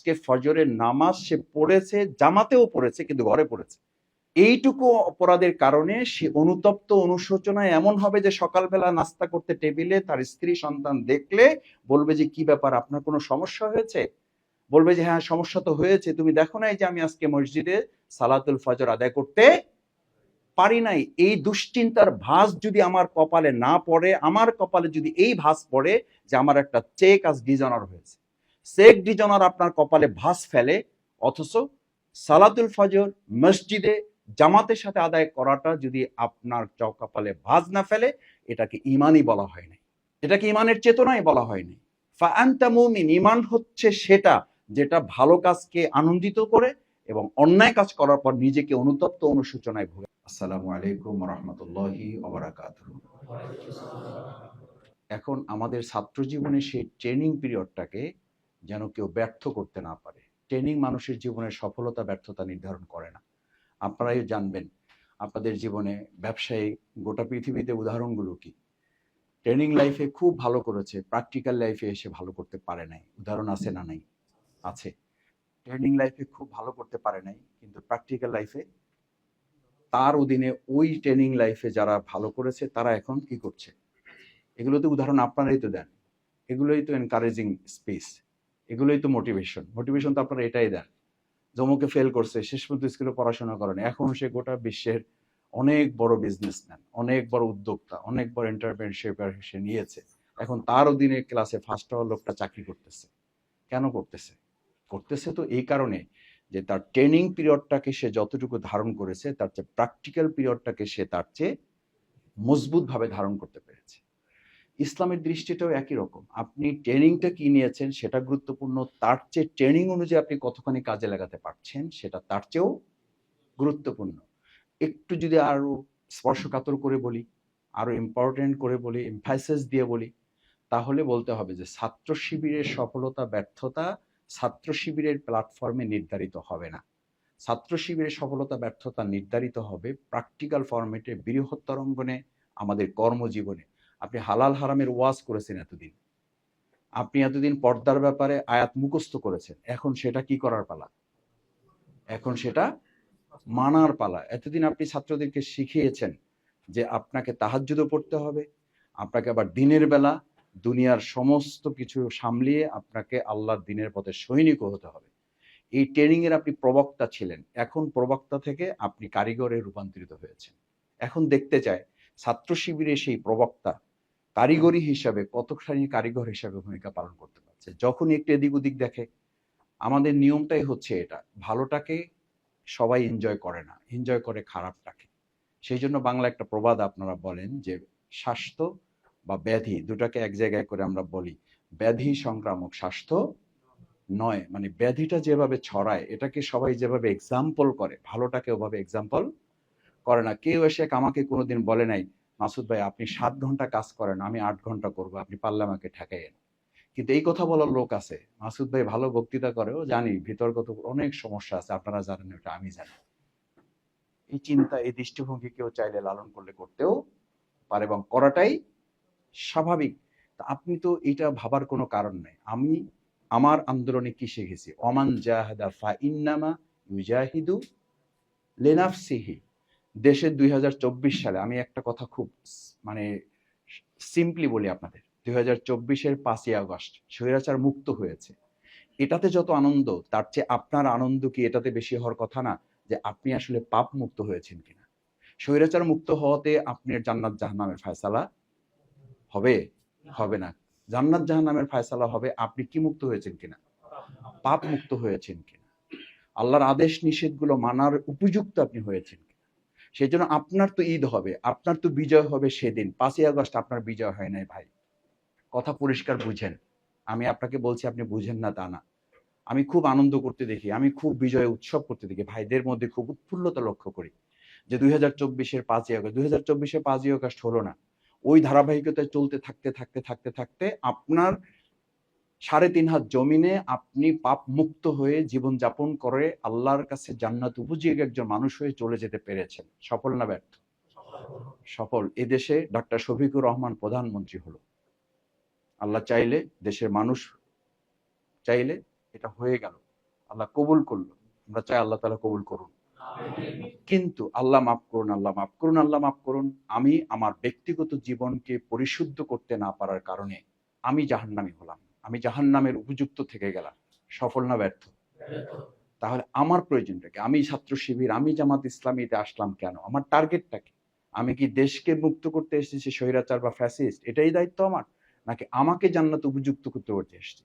আজকে ফজরের নামাজ সে পড়েছে, জামাতেও পড়েছে, কিন্তু ঘরে পড়েছে। এইটুকু অপরাধের কারণে সে অনুতপ্ত অনুশোচনায় এমন হবে যে সকালবেলা নাস্তা করতে টেবিলে তার স্ত্রী সন্তান দেখলে বলবে যে, কি ব্যাপার, আপনার কোনো সমস্যা হয়েছে? বলবে যে হ্যাঁ সমস্যা তো হয়েছে। তুমি দেখো নাই যে আমি আজকে মসজিদে সালাতুল ফজর আদায় করতে পারি নাই। এই দুশ্চিন্তার ভাঁজ যদি আমার কপালে না পড়ে, আমার কপালে যদি এই ভাঁজ পড়ে যে আমার একটা চেক আজ ডিজনার হয়েছে। চেক ডিজনার আপনার কপালে ভাঁজ ফেলে, অথচ সালাতুল ফজর মসজিদে জামাতের সাথে আদায় করাটা যদি আপনার কপালে ভাঁজ না ফেলে, এটাকে ইমানই বলা হয় নাই। এটাকে ইমানের চেতনাই বলা হয়নি মুমিন, ইমান হচ্ছে সেটা যেটা ভালো কাজকে আনন্দিত করে এবং অন্যায় কাজ করার পর নিজেকে অনুতপ্ত অনুসূচনায় ভোগে। আসসালামু আলাইকুম রহমতুল্লাহি এখন আমাদের ছাত্র জীবনে সেই ট্রেনিং পিরিয়ডটাকে যেন কেউ ব্যর্থ করতে না পারে। ট্রেনিং মানুষের জীবনের সফলতা, ব্যর্থতা নির্ধারণ করে না। আপনারাই জানবেন, আপনাদের জীবনে ব্যবসায়ী, গোটা পৃথিবীতে উদাহরণগুলো কি? ট্রেনিং লাইফে খুব ভালো করেছে প্র্যাকটিক্যাল লাইফে এসে ভালো করতে পারে নাই। উদাহরণ আছে না নাই? আছে। ট্রেনিং লাইফে খুব ভালো করতে পারে নাই, কিন্তু প্র্যাকটিক্যাল লাইফে তার অধীনে ওই ট্রেনিং লাইফে যারা ভালো করেছে, তারা এখন কি করছে? এগুলোতে উদাহরণ আপনারাই তো দেন। এগুলোই তো এনকারেজিং স্পেস এগুলোই তো মোটিভেশন মোটিভেশন তো আপনারা এটাই দেন। জমকে ফেল করছে, শেষ পর্যন্ত স্কুলে পড়াশোনা করেন। এখন সে গোটা বিশ্বের অনেক বড় বিজনেসম্যান অনেক বড় উদ্যোক্তা, অনেক বড় এন্টারপ্রেনারশিপ সে নিয়েছে। এখন তার অধীনে ক্লাসে ফার্স্ট হওয়ার লোকটা চাকরি করতেছে। কেন করতেছে? করতেছে তো এই কারণে যে তার ট্রেনিং পিরিয়ডটাকে সে যতটুকু ধারণ করেছে, তার চেয়ে প্র্যাকটিক্যাল পিরিয়ডটাকে সে তার চেয়ে মজবুতভাবে ধারণ করতে পেরেছে। ইসলামের দৃষ্টিটাও একই রকম। আপনি ট্রেনিংটা কি নিয়েছেন সেটা গুরুত্বপূর্ণ, তার চেয়ে ট্রেনিং অনুযায়ী আপনি কতখানি কাজে লাগাতে পারছেন সেটা তার চেয়েও গুরুত্বপূর্ণ। একটু যদি আরও স্পর্শকাতর করে বলি, আরও ইম্পর্টেন্ট করে বলি এমফাইসিস দিয়ে বলি, তাহলে বলতে হবে যে ছাত্র শিবিরের সফলতা, ব্যর্থতা ছাত্র শিবিরের প্ল্যাটফর্মে নির্ধারিত হবে না। ছাত্র শিবিরের সফলতা, ব্যর্থতা নির্ধারিত হবে প্র্যাকটিক্যাল ফরম্যাটে বৃহত্তর অঙ্গনে আমাদের কর্মজীবনে। আপনি হালাল হারামের ওয়াজ করেছেন এতদিন। আপনি এতদিন পর্দার ব্যাপারে আয়াত মুখস্থ করেছেন। এখন সেটা কি করার পালা? এখন সেটা মানার পালা। এতদিন আপনি ছাত্রদেরকে শিখিয়েছেন যে আপনাকে তাহাজ্জুদও পড়তে হবে, আপনাকে আবার দিনের বেলা দুনিয়ার সমস্ত কিছু সামলিয়ে আপনাকে আল্লাহর দিনের পথে সৈনিক হতে হবে। এই ট্রেনিং এর আপনি প্রবক্তা ছিলেন। এখন প্রবক্তা থেকে আপনি কারিগরে রূপান্তরিত হয়েছেন। এখন দেখতে চায় ছাত্র শিবিরে সেই প্রবক্তা কারিগরি হিসাবে, কতখানি কারিগর হিসাবে ভূমিকা পালন করতে পারছে? যখনই একটু এদিক ওদিক দেখে, আমাদের নিয়মটাই হচ্ছে এটা, ভালোটাকে সবাই এনজয় করে না এনজয় করে খারাপটাকে। সেই জন্য বাংলা একটা প্রবাদ আপনারা বলেন যে, স্বাস্থ্য বা ব্যাধি দুটাকে এক জায়গায় করে আমরা বলি। ব্যাধি সংক্রামক স্বাস্থ্য নয় মানে ব্যাধিটা যেভাবে ছড়ায়, এটাকে সবাই যেভাবে এক্সাম্পল করে, ভালোটাকে ওভাবে এক্সাম্পল করে না। কেউ এসে আমাকে কোনোদিন বলে নাই মাসুদ ভাই, আপনি সাত ঘণ্টা কাজ করেন, আমি আট ঘণ্টা করব, আপনি পারলে আমাকে ঠেকাইয়েন কিন্তু এই কথা বলার লোক আছে। মাসুদ ভাই ভালো বক্তৃতা করেও জানি ভিতরগত অনেক সমস্যা আছে, আপনারা জানেন এটা আমি জানি। এই চিন্তা, এই দৃষ্টিভঙ্গি কেউ চাইলে লালন করলে করতেও পারে এবং করাটাই স্বাভাবিক। আপনি তো এটা ভাবার কোনো কারণ নেই। আমি আমার আন্দোলনে কি শিখেছি অমান জাহাদা ফা ইন্নামা ইউজাহিদু লেনাফসিহি। দেশের দুই সালে, আমি একটা কথা খুব মানে সিম্পলি বলি আপনাদের, দুই হাজার চব্বিশের পাঁচই আগস্ট স্বৈরাচার মুক্ত হয়েছে। এটাতে যত আনন্দ, তার চেয়ে আপনার আনন্দ কি এটাতে বেশি হওয়ার কথা না, যে আপনি আসলে পাপ মুক্ত হয়েছেন কিনা? স্বৈরাচার মুক্ত হওয়াতে আপনার জান্নাত জাহান্নামের ফয়সালা হবে? হবে না। জান্নাত জাহান্নামের ফয়সালা হবে, আপনি কি মুক্ত হয়েছেন কিনা? পাপ মুক্ত হয়েছেন কিনা? আল্লাহর আদেশ নিষেধগুলো মানার উপযুক্ত আপনি হয়েছেন সেই জন্য আপনার তো ঈদ হবে, আপনার তো বিজয় হবে সেদিন। পাঁচই আগস্ট আপনার বিজয় হয় নাই ভাই। কথা পরিষ্কার বুঝেন। আমি আপনাকে বলছি, আপনি বুঝেন না তা না। আমি খুব আনন্দ করতে দেখি, আমি খুব বিজয় উৎসব করতে দেখি। ভাইদের মধ্যে খুব উৎফুল্লতা লক্ষ্য করি যে দুই হাজার চব্বিশের পাঁচই আগস্ট, দুই হাজার চব্বিশের পাঁচই আগস্ট হলো না। ওই ধারাবাহিকতায় চলতে থাকতে থাকতে থাকতে থাকতে আপনার সাড়ে তিন হাত জমিনে আপনি পাপ মুক্ত হয়ে জীবন যাপন করে আল্লাহর কাছে জান্নাত উপযোগী একজন মানুষ হয়ে চলে যেতে পেরেছেন। সফল না ব্যর্থ? সফল। এদেশে ডাক্তার শফিকুর রহমান প্রধানমন্ত্রী হলো। আল্লাহ চাইলে দেশের মানুষ চাইলে এটা হয়ে গেল। আল্লাহ কবুল করল। আমরা চাই আল্লাহ তালা কবুল করুন। কিন্তু আল্লাহ মাফ করুন, আল্লাহ মাফ করুন, আল্লাহ মাফ করুন। আমি আমার ব্যক্তিগত জীবনকে পরিশুদ্ধ করতে না পারার কারণে আমি জাহান্নামি হলাম। আমি জাহান্নামের উপযুক্ত থেকে গেলাম। সফল না ব্যর্থ? তাহলে আমার প্রয়োজনটা কি আমি ছাত্র শিবির, আমি জামাত ইসলামীতে আসলাম কেন? আমার টার্গেটটা কি? আমি কি দেশকে মুক্ত করতে এসেছি স্বৈরাচার বা ফ্যাসিস্ট? এটাই দায়িত্ব আমার? নাকি আমাকে জান্নাত উপযুক্ত করতে করতে এসেছি?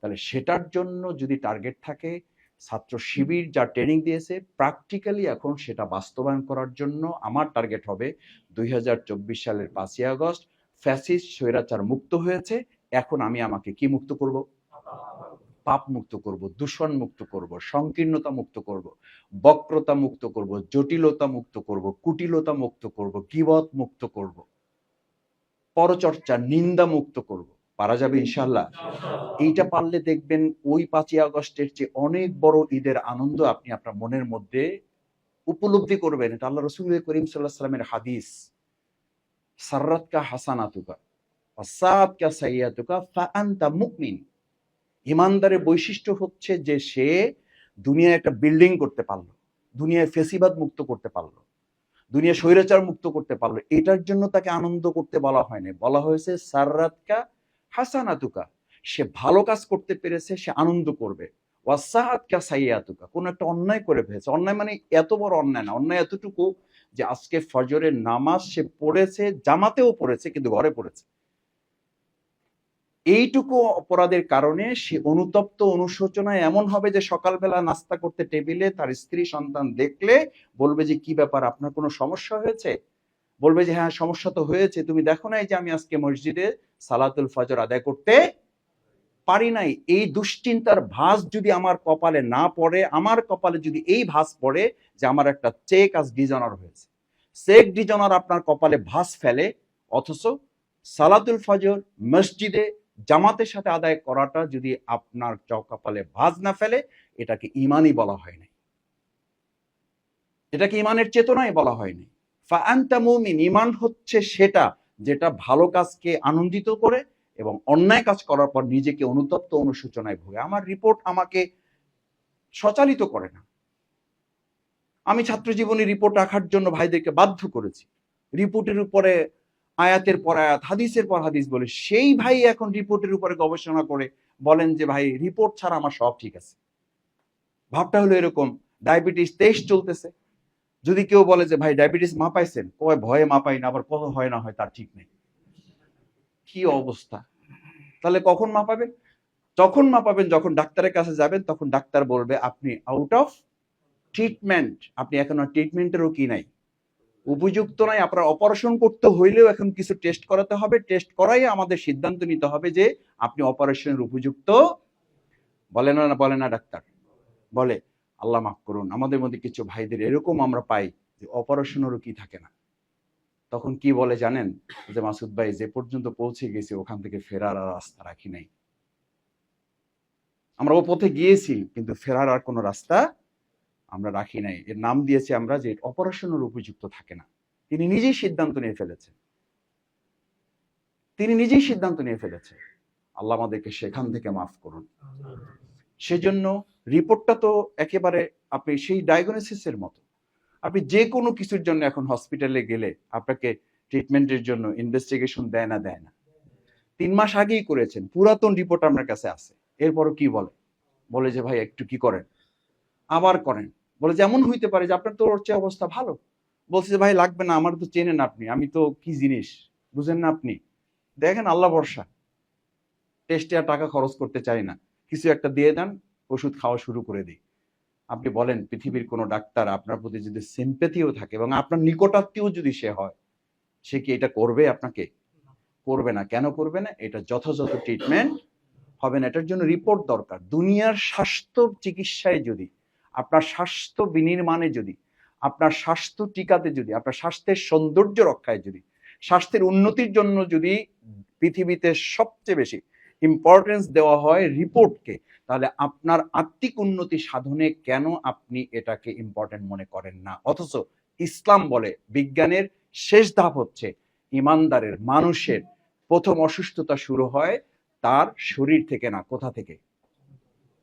তাহলে সেটার জন্য যদি টার্গেট থাকে, ছাত্র শিবির যা ট্রেনিং দিয়েছে প্র্যাকটিক্যালি এখন সেটা বাস্তবায়ন করার জন্য আমার টার্গেট হবে দুই হাজার চব্বিশ সালের পাঁচই আগস্ট, ফ্যাসিস্ট স্বৈরাচার মুক্ত হয়েছে এখন আমি আমাকে কি মুক্ত করব? পাপ মুক্ত করব, দূষণ মুক্ত করব, সংকীর্ণতা মুক্ত করব, বক্রতা মুক্ত করব, জটিলতা মুক্ত করব, কুটিলতা মুক্ত করব কিবত মুক্ত করব, পরচর্চা, নিন্দা মুক্ত করব। পারা যাবে ইনশাল্লাহ এইটা পারলে দেখবেন ওই পাঁচই আগস্টের চেয়ে অনেক বড় ঈদের আনন্দ আপনি আপনার মনের মধ্যে উপলব্ধি করবেন। এটা আল্লাহ রসুল করিম সাল্লাহ সাল্লামের হাদিস, সার্রাতকা হাসানাতুকা। ইমানদারের বৈশিষ্ট্য হচ্ছে যে সে দুনিয়ায় একটা বিল্ডিং করতে পারল, দুনিয়ায় ফেসিবাদ মুক্ত করতে পারল দুনিয়া স্বৈরাচার মুক্ত করতে পারল। এটার জন্য তাকে আনন্দ করতে বলা হয়নি বলা হয়েছে সাররাতকা হাসানাতুকা, সে ভালো কাজ করতে পেরেছে, সে আনন্দ করবে। ওয়াসাহাতকা সাইয়াতুকা, কোন একটা অন্যায় করে ফেলেছে। অন্যায় মানে এত বড় অন্যায় না, অন্যায় এতটুকু যে আজকে ফজরের নামাজ সে পড়েছে, জামাতেও পড়েছে, কিন্তু ঘরে পড়েছে। এইটুকু অপরাধের কারণে সে অনুতপ্ত অনুশোচনায় এমন হবে যে সকালবেলা নাস্তা করতে টেবিলে তার স্ত্রী সন্তান দেখলে বলবে যে, কি ব্যাপার, আপনার কোনো সমস্যা হয়েছে? বলবে যে হ্যাঁ সমস্যা তো হয়েছে। তুমি দেখো নাই যে আমি আজকে মসজিদে সালাতুল ফজর আদায় করতে পারি নাই। এই দুশ্চিন্তার ভাস যদি আমার কপালে না পড়ে, আমার কপালে যদি এই ভাস পড়ে যে আমার একটা চেক আজ ডিজনার হয়েছে। চেক ডিজনার আপনার কপালে ভাস ফেলে, অথচ সালাতুল ফজর মসজিদে জামাতের সাথে আদায় করাটা যদি আপনার চৌকাপালে ভাজ না ফেলে, এটাকে ইমানই বলা হয় নাই। এটাকে ইমানের চেতনাই বলা হয়নি ফাআন্তা মুমিন, ইমান হচ্ছে সেটা যেটা ভালো কাজকে আনন্দিত করে এবং অন্যায় কাজ করার পর নিজেকে অনুতপ্ত অনুসূচনায় ভোগে। আমার রিপোর্ট আমাকে সচালিত করে না। আমি ছাত্র জীবনে রিপোর্ট রাখার জন্য ভাইদেরকে বাধ্য করেছি। রিপোর্টের উপরে আয়াতের পর আয়াত, হাদিসের পর হাদিস বলে, সেই ভাই এখন রিপোর্টের উপরে গবেষণা করে বলেন যে, ভাই, রিপোর্ট ছাড়া আমার সব ঠিক আছে। ভাবটা হলো এরকম, ডায়াবেটিস তেইশ চলতেছে। যদি কেউ বলে যে, ভাই, ডায়াবেটিস মাপাইছেন? কয়, ভয়ে মাপাই না, আবার কত হয় না হয় তার ঠিক নেই। কি অবস্থা? তাহলে কখন মাপাবেন যখন মাপাবেন, যখন ডাক্তারের কাছে যাবেন, তখন ডাক্তার বলবে, আপনি আউট অফ ট্রিটমেন্ট আপনি এখন ট্রিটমেন্টেরও কি নাই? উপযুক্ত নয়, আপনার অপারেশন করতে হইলেও এখন কিছু টেস্ট করাতে হবে। টেস্ট করাই আমাদের সিদ্ধান্ত নিতে হবে যে আপনি অপারেশনের উপযুক্ত। বলে না বলে না, ডাক্তার। বলে, আল্লাহ মাফ করুন, আমাদের মধ্যে কিছু ভাইদের এরকম আমরা পাই যে অপারেশনেরও কি থাকে না। তখন কি বলে জানেন? যে মাসুদ ভাই, যে পর্যন্ত পৌঁছে গেছে, ওখান থেকে ফেরার আর রাস্তা রাখি নাই। আমরা ও পথে গিয়েছি, কিন্তু ফেরার আর কোনো রাস্তা আমরা রাখি নাই। এর নাম দিয়েছি আমরা যে অপারেশনের উপযুক্ত থাকে না। তিনি নিজেই সিদ্ধান্ত নিয়ে ফেলেছেন। তিনি নিজেই সিদ্ধান্ত নিয়ে ফেলেছেন। আল্লাহ আমাদেরকে সেখান থেকে মাফ করুন। সেজন্য রিপোর্টটা তো একেবারে আপনি সেই ডায়াগনোসিসের মতো। আপনি যে কোনো কিছুর জন্য এখন হসপিটালে গেলে আপনাকে ট্রিটমেন্টের জন্য ইনভেস্টিগেশন দেয় না দেয় না। তিন মাস আগেই করেছেন। পুরাতন রিপোর্ট আপনার কাছে আছে। এরপরও কি বলে? বলে যে, ভাই, একটু কি করেন? আবার করেন। বলে যেমন হইতে পারে যে, আপনার তো ওর চেয়ে অবস্থা ভালো। বলছে যে, ভাই, লাগবে না, আমার তো চেনেন আপনি, আমি তো কি জিনিস, বুঝেন না আপনি? দেখেন আল্লাহ ভরসা। টেস্টে আর টাকা খরচ করতে চাই না। কিছু একটা দিয়ে দেন, ওষুধ খাওয়া শুরু করে দিই। আপনি বলেন, পৃথিবীর কোনো ডাক্তার আপনার প্রতি যদি সিম্পেথিও থাকে এবং আপনার নিকটাত্মীয় যদি সে হয়, সে কি এটা করবে আপনাকে? করবে না। কেন করবে না? এটা যথাযথ ট্রিটমেন্ট হবে না। এটার জন্য রিপোর্ট দরকার। দুনিয়ার স্বাস্থ্য চিকিৎসায় যদি আপনার স্বাস্থ্য বিনির্মাণে যদি, আপনার স্বাস্থ্য টিকাতে যদি, আপনার স্বাস্থ্যের সৌন্দর্য রক্ষায় যদি, স্বাস্থ্যের উন্নতির জন্য যদি পৃথিবীতে সবচেয়ে বেশি ইম্পর্টেন্স দেওয়া হয় রিপোর্টকে, তাহলে আপনার আত্মিক উন্নতি সাধনে কেন আপনি এটাকে ইম্পর্টেন্ট মনে করেন না? অথচ ইসলাম বলে বিজ্ঞানের শেষ ধাপ হচ্ছে ইমানদারের, মানুষের প্রথম অসুস্থতা শুরু হয় তার শরীর থেকে না, কোথা থেকে?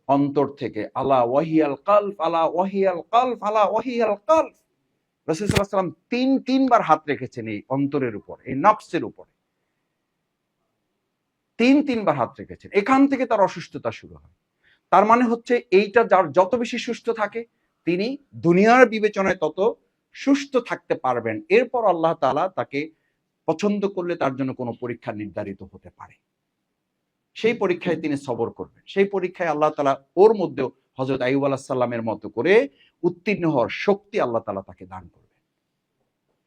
অন্তর থেকে, আলা ওয়াহিয়াল কালফ, আলা ওয়াহিয়াল কালফ, আলা ওয়াহিয়াল কালফ। রসুলাম তিন, তিনবার হাত রেখেছেন এই অন্তরের উপর, এই নকশের উপরে। তিন, তিনবার হাত রেখেছেন। এখান থেকে তার অসুস্থতা শুরু হয়। তার মানে হচ্ছে এইটা যার যত বেশি সুস্থ থাকে, তিনি দুনিয়ার বিবেচনায় তত সুস্থ থাকতে পারবেন। এরপর আল্লাহ তাআলা তাকে পছন্দ করলে তার জন্য কোনো পরীক্ষা নির্ধারিত হতে পারে। সেই পরীক্ষায় তিনি সবর করবেন। সেই পরীক্ষায় আল্লাহ তাআলা ওর মধ্যেও হজরত আইব আলাহ সাল্লামের মতো করে উত্তীর্ণ হওয়ার শক্তি আল্লাহ তালা তাকে দান করবেন।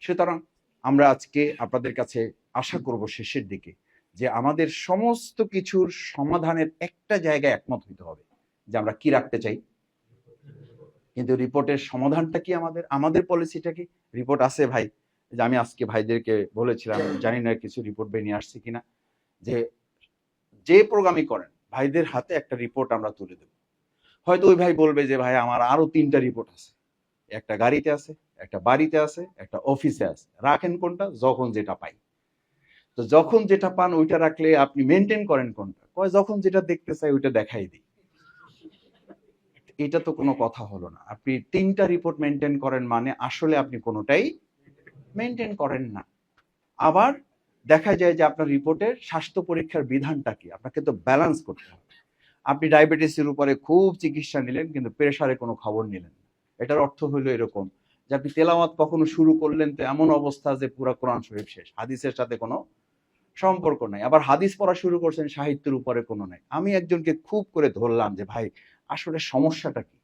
সুতরাং আমরা আজকে আপনাদের কাছে আশা করব শেষের দিকে যে আমাদের সমস্ত কিছুর সমাধানের একটা জায়গায় একমত হইতে হবে যে আমরা কি রাখতে চাই। কিন্তু রিপোর্টের সমাধানটা কি আমাদের? আমাদের পলিসিটা কি? রিপোর্ট আছে ভাই। যে আমি আজকে ভাইদেরকে বলেছিলাম, জানি না কিছু রিপোর্ট বেরিয়ে আসছে কিনা, যে যে প্রোগ্রামই করেন, ভাইদের হাতে একটা রিপোর্ট আমরা তুলে দেব। হয়তো ওই ভাই বলবে যে, ভাই, আমার আরও তিনটা রিপোর্ট আছে। একটা গাড়িতে আছে, একটা বাড়িতে আছে, একটা অফিসে আছে। রাখেন কোনটা? যখন যেটা পাই। তো যখন যেটা পান, ওইটা রাখলে আপনি মেনটেন করেন কোনটা? কয়, যখন যেটা দেখতে চাই, ওইটা দেখাই দিই। এটা তো কোনো কথা হলো না। আপনি তিনটা রিপোর্ট মেনটেন করেন মানে আসলে আপনি কোনোটাই মেনটেন করেন না। আবার দেখা যায় যে আপনার রিপোর্টের স্বাস্থ্য পরীক্ষার বিধানটা কি? আপনাকে তো ব্যালেন্স করতে হবে। আপনি ডায়াবেটিসের উপরে খুব চিকিৎসা নিলেন, কিন্তু প্রেশারে কোনো খবর নিলেন এটার অর্থ হলো এরকম যে আপনি তেলাওয়াত কখনো শুরু করলেন তো এমন অবস্থা যে পুরো কোরআন শরীফ শেষ। হাদিসের সাথে কোনো সম্পর্ক নাই। আবার হাদিস পড়া শুরু করছেন, সাহিত্যের উপরে কোনো নাই। আমি একজনকে খুব করে ধরলাম যে, ভাই, আসলে সমস্যাটা কি?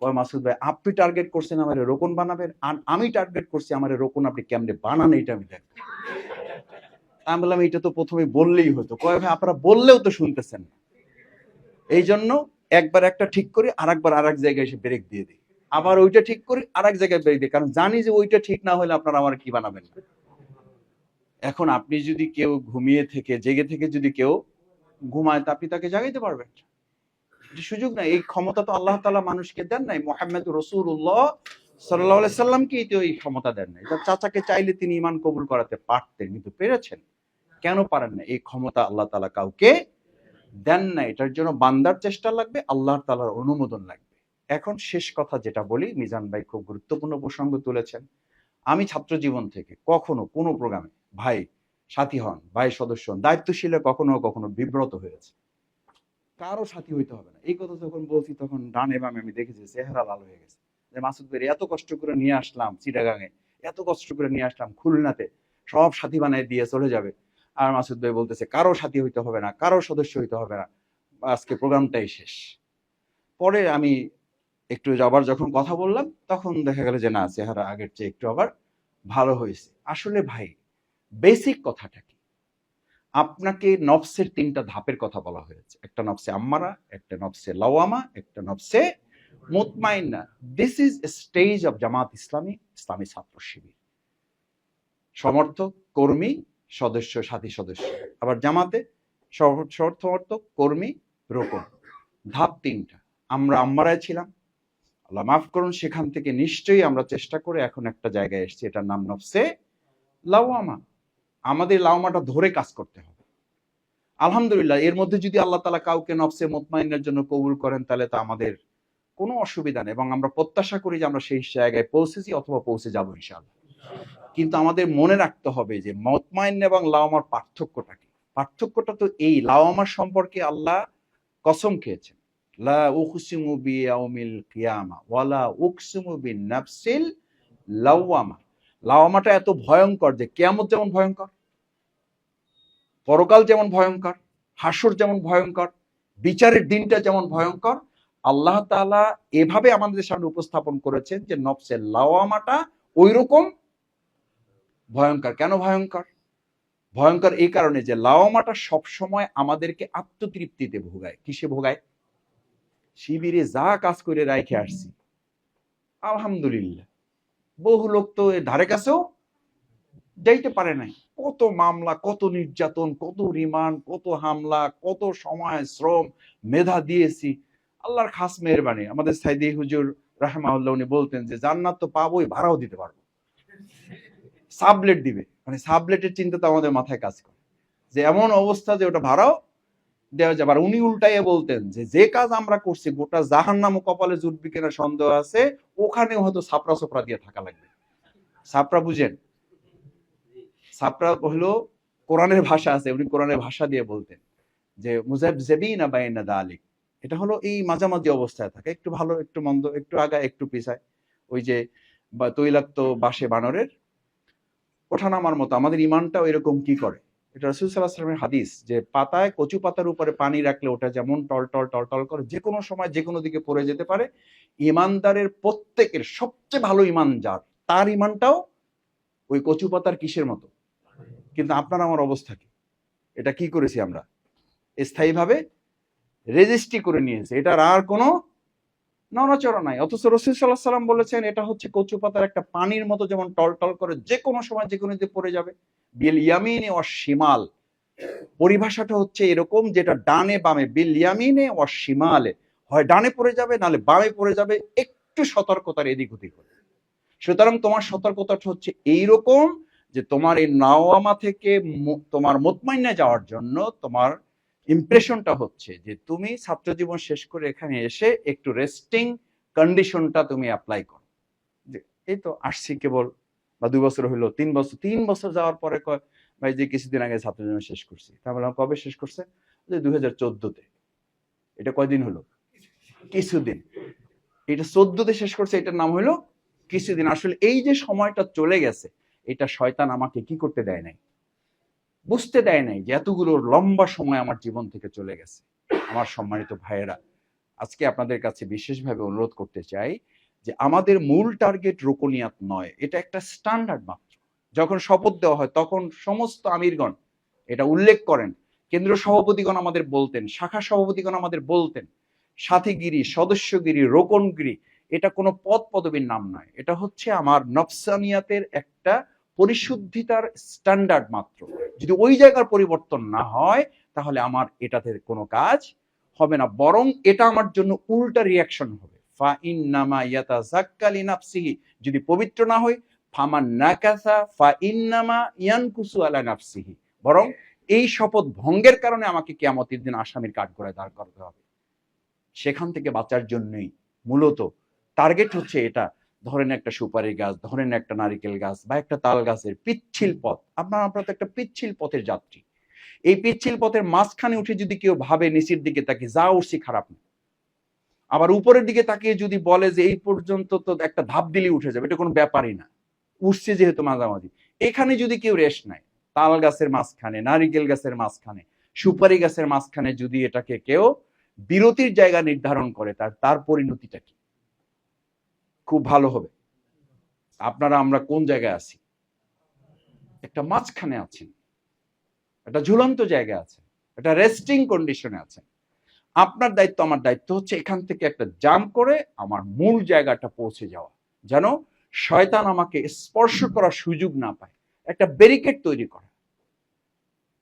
কয়, মাসুদ ভাই, আপনি টার্গেট করছেন আমার রোকন বানাবেন, আর আমি টার্গেট করছি আমার রোকন, আপনি কেমনে বানান এটা আমি দেখব। আমি বললাম এটা তো প্রথমে বললেই হতো। কয়, ভাই, আপনারা বললেও তো শুনতেছেন না। এই জন্য একবার একটা ঠিক করি আর একবার আর এক জায়গায় এসে ব্রেক দিয়ে দিই। আবার ওইটা ঠিক করি আর এক জায়গায় ব্রেক দিই, কারণ জানি যে ওইটা ঠিক না হলে আপনারা আমার কি বানাবেন? না এখন আপনি যদি কেউ ঘুমিয়ে থেকে, জেগে থেকে যদি কেউ ঘুমায়, তা আপনি তাকে জাগাইতে পারবেন। সুযোগ নাই। এই ক্ষমতা তো আল্লাহ তালা মানুষকে দেন নাই। মোহাম্মদ রসুল্লাহ সাল্লাহ সাল্লামকেই তো এই ক্ষমতা দেন নাই। তার চাচাকে চাইলে তিনি ইমান কবুল করাতে পারতেন, কিন্তু পেরেছেন। কেন পারেন না? এই ক্ষমতা আল্লাহ তালা কাউকে দেন না। এটার জন্য বান্দার চেষ্টা লাগবে আল্লাহ তালার অনুমোদন লাগবে। এখন শেষ কথা যেটা বলি, মিজান ভাই খুব গুরুত্বপূর্ণ প্রসঙ্গ তুলেছেন। আমি ছাত্র জীবন থেকে কখনো কোনো প্রোগ্রামে, ভাই, সাথী হন, ভাই সদস্য হন, দায়িত্বশীলে কখনো কখনো বিব্রত হয়েছে। কারও সাথী হইতে হবে না। এই কথা যখন বলছি, তখন ডানে বামে আমি দেখেছি চেহারা লাল হয়ে গেছে। যে মাসুদ ভাই এত কষ্ট করে নিয়ে আসলাম চিটাগাঙে, এত কষ্ট করে নিয়ে আসলাম খুলনাতে। সব সাথী বানায় দিয়ে চলে যাবে। আর মাসুদ ভাই বলতেছে, কারও সাথী হইতে হবে না, কারও সদস্য হইতে হবে না। আজকে প্রোগ্রামটাই শেষ। পরে আমি একটু আবার যখন কথা বললাম, তখন দেখা গেল যে, না, চেহারা আগের চেয়ে একটু আবার ভালো হয়েছে। আসলে ভাই বেসিক কথাটা কি? আপনাকে নফসের তিনটা ধাপের কথা বলা হয়েছে। একটা নফসে আম্মারা, একটা নফসে লাওয়ামা, একটা নফসে মুতমাইন্না। This is stage of Jamaat Islami Islami ছাত্র শিবির। সমর্থক, কর্মী সদস্য, সাথী সদস্য। আবার জামাতে সমর্থক কর্মী রোকন ধাপ তিনটা। আমরা আম্মারায় ছিলাম। আল্লাহ মাফ করুন, সেখান থেকে নিশ্চয়ই আমরা চেষ্টা করে এখন একটা জায়গায় এসেছি। এটার নাম নফসে লাওয়ামা। আমাদের লাওমাটা ধরে কাজ করতে হবে। আলহামদুলিল্লাহ, এর মধ্যে যদি আল্লাহ তালা কাউকে নফসে মোতমাইনের জন্য কবুল করেন, তাহলে তো আমাদের কোনো অসুবিধা নেই। এবং আমরা প্রত্যাশা করি যে আমরা সেই জায়গায় পৌঁছেছি অথবা পৌঁছে যাব ইনশাআল্লাহ। কিন্তু আমাদের মনে রাখতে হবে যে মতমাইন এবং লাওমার পার্থক্যটা কি? পার্থক্যটা তো এই লাওমার সম্পর্কে আল্লাহ কসম খেয়েছেন। লা উকসিমু বিয়াউমিল কিয়ামা ওয়ালা উকসিমু বিন নাফসিল লাওয়ামা লাওয়ামাটা এত ভয়ঙ্কর যে কেয়ামত যেমন ভয়ঙ্কর, পরকাল যেমন ভয়ঙ্কর, হাসর যেমন ভয়ঙ্কর, বিচারের দিনটা যেমন ভয়ঙ্কর, আল্লাহ তাআলা এভাবে আমাদের সামনে উপস্থাপন করেছেন যে নফসের লাওয়ামাটা ওই রকম ভয়ঙ্কর। কেন ভয়ঙ্কর? ভয়ঙ্কর এই কারণে যে লাওয়ামাটা সবসময় আমাদেরকে আত্মতৃপ্তিতে ভোগায়। কিসে ভোগায়? শিবিরে যা কাজ করে রাইখে আসছি। আলহামদুলিল্লাহ। বহু লোক তো ধারে কাছেও যাইতে পারে নাই। কত মামলা, কত নির্যাতন, কত রিমান্ড, কত হামলা, কত সময়, শ্রম, মেধা দিয়েছি। আল্লাহর খাস মেহরবানি। আমাদের সাইদি হুজুর রাহমাউল্লাহ উনি বলতেন যে, জান্নাত তো পাবোই, ভাড়াও দিতে পারব। সাবলেট দিবে। মানে সাবলেটের চিন্তা তো আমাদের মাথায় কাজ করে। যে এমন অবস্থা যে ওটা ভাড়াও দেওয়া যাবে। আর উনি উল্টাইয়ে বলতেন যে যে কাজ আমরা করছি, গোটা জাহান নাম কপালে জুটবি কিনা সন্দেহ আছে ওখানে হয়তো সাপড়া সোপড়া দিয়ে থাকা লাগবে। সাপড়া বুঝেন? সাপড়া হলো কোরআনের ভাষা আছে, উনি কোরআনের ভাষা দিয়ে বলতেন যে, মুজাব জেবিনা বাইনা দালিক। এটা হলো এই মাঝামাঝি অবস্থায় থাকে। একটু ভালো, একটু মন্দ, একটু আগা, একটু পিছায়। ওই যে বা তৈলাক্ত বাসে বানরের ওঠানামার মতো, আমাদের ইমানটাও এরকম কি করে? এটা রসুল সাল্লাহ হাদিস যে পাতায় কচু পাতার উপরে পানি রাখলে ওটা যেমন টল টল টল টল করে যে কোনো সময় যে কোনো দিকে পড়ে যেতে পারে, ইমানদারের প্রত্যেকের সবচেয়ে ভালো ইমান যার, তার ইমানটাও ওই কচু পাতার কিসের মতো? কিন্তু আপনার, আমার অবস্থা কি? এটা কি করেছি আমরা? স্থায়ীভাবে রেজিস্ট্রি করে নিয়েছে। এটার আর কোনো নড়াচড়া নাই। অথচ রসুল সাল্লাহ সাল্লাম বলেছেন, এটা হচ্ছে কচু পাতার একটা পানির মতো যেমন টল টল করে যে কোনো সময় যে কোনো দিকে পড়ে যাবে। বিল ইয়ামিনে ও শিমাল। পরিভাষাটা হচ্ছে এরকম যেটা ডানে বামে। বিল ইয়ামিনে ও শিমালে। হয় ডানে পড়ে যাবে নালে বামে পড়ে যাবে, একটু সতর্কতার এদিক ওদিক হলে। সুতরাং তোমার সতর্কতাটা হচ্ছে এইরকম যে তোমার এই নাওয়ামা থেকে তোমার মোতমাইনা যাওয়ার জন্য তোমার ইমপ্রেশনটা হচ্ছে যে তুমি ছাত্র জীবন শেষ করে এখানে এসে একটু রেস্টিং কন্ডিশনটা তুমি অ্যাপ্লাই করো। যে এই তো আসছি কেবল বা দুই বছর হইল, তিন বছর তিন বছর যাওয়ার পরে কয়, ভাই যে কিছুদিন আগে ছাত্র জীবন শেষ করছি। তা বললাম, কবে শেষ করছে? যে দুই হাজার চোদ্দতে। এটা কয়দিন হলো কিছুদিন। এটা চোদ্দতে শেষ করছে, এটার নাম হলো কিছুদিন। আসলে এই যে সময়টা চলে গেছে, এটা শয়তান আমাকে কি করতে দেয় নাই? বুঝতে দেয় নাই যে এতগুলো লম্বা সময় আমার জীবন থেকে চলে গেছে। আমার সম্মানিত ভাইয়েরা, আজকে আপনাদের কাছে বিশেষভাবে অনুরোধ করতে চাই যে আমাদের মূল টার্গেট রোকনিয়াত নয়, এটা একটা স্ট্যান্ডার্ড মাত্র। যখন শপথ দেওয়া হয় তখন সমস্ত আমিরগণ এটা উল্লেখ করেন। কেন্দ্রীয় সভাপতিগণ আমাদের বলতেন, শাখা সভাপতিগণ আমাদের বলতেন, সাথীগিরি, সদস্যগিরি, রোকনগিরি, এটা কোনো পদ পদবীর নাম নয়। এটা হচ্ছে আমার নফসানিয়াতের একটা পরিশুদ্ধিতার স্ট্যান্ডার্ড মাত্র। যদি ওই জায়গার পরিবর্তন না হয়, তাহলে আমার এটাতে কোনো কাজ হবে না। বরং এটা আমার জন্য উল্টা রিয়াকশন হবে। ফা ইন্নামা ইয়াতাযাক্কালি নাফসিহি যদি পবিত্র না হই, ফামান নাকাসা, ফা ইন্নামা ইয়ানকুসু আলা নাফসিহি। বরং এই শপথ ভঙ্গের কারণে আমাকে কিয়ামতের দিন আসামির কাঠগড়ায় দাঁড় করতে হবে। সেখান থেকে বাঁচার জন্যই মূলত টার্গেট হচ্ছে এটা। ধরেন একটা সুপারি গাছ ধরেন একটা নারিকেল গাছ বা একটা তাল গাছের পিচ্ছিল পথ। আপনার আপনার তো একটা পিচ্ছিল পথের যাত্রী। এই পিচ্ছিল পথের মাঝখানে উঠে যদি কেউ ভাবে নিচের দিকে তাকে যা উঠছি খারাপ না। আবার উপরের দিকে তাকিয়ে যদি বলে যে এই পর্যন্ত তো একটা ধাপ দিলেই উঠে যাবে এটা কোনো ব্যাপারই না। উঠছে যেহেতু মাঝামাঝি। এখানে যদি কেউ রেস্ট নেয় তাল গাছের মাঝখানে নারিকেল গাছের মাঝখানে সুপারি গাছের মাঝখানে যদি এটাকে কেউ বিরতির জায়গা নির্ধারণ করে তার তার পরিণতিটা কি? খুব ভালো হবে। আপনারা আমরা কোন জায়গায় আছি? একটা মাঝখানে আছেন। একটা ঝুলন্ত জায়গায় আছে একটা রেস্টিং কন্ডিশনে আছেন। আপনার দায়িত্ব, আমার দায়িত্ব হচ্ছে এখান থেকে একটা জাম্প করে আমার মূল জায়গাটা পৌঁছে যাওয়া। যেন শয়তান আমাকে স্পর্শ করার সুযোগ না পায়। একটা ব্যারিকেড তৈরি করা।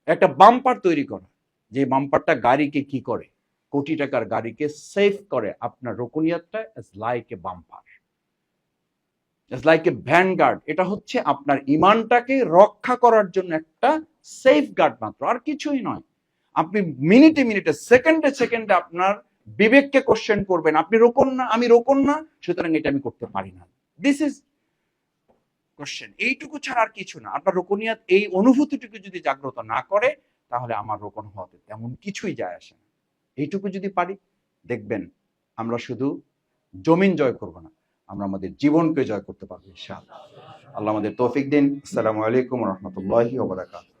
একটা বাম্পার তৈরি করা। যে বাম্পারটা গাড়িকে কি করে? কোটি টাকার গাড়িকে সেভ করে আপনার রোকনিয়াতটা is like a bumper like a vanguard এটা হচ্ছে আপনার ইমানটাকে রক্ষা করার জন্য একটা সেফ গার্ড মাত্র, আর কিছুই নয়। আপনি মিনিটে মিনিটে, সেকেন্ডে সেকেন্ডে আপনার বিবেককে কোশ্চেন করবেন, আপনি রোকন না, আমি রোকন না, সুতরাং এটা আমি করতে পারি না। দিস ইজ কোশ্চেন এইটুকু ছাড়া আর কিছু না। আপনার রোকনিয়াত এই অনুভূতিটুকু যদি জাগ্রত না করে, তাহলে আমার রোকন হওয়াতে তেমন কিছুই যায় আসে না। এইটুকু যদি পারি, দেখবেন আমরা শুধু জমিন জয় করব না। আমরা আমাদের জীবনকে জয় করতে পারব, ইনশাআল্লাহ। আল্লাহ আমাদের তৌফিক দিন। আসসালামু আলাইকুম রহমতুল্লাহি ওবরাকাত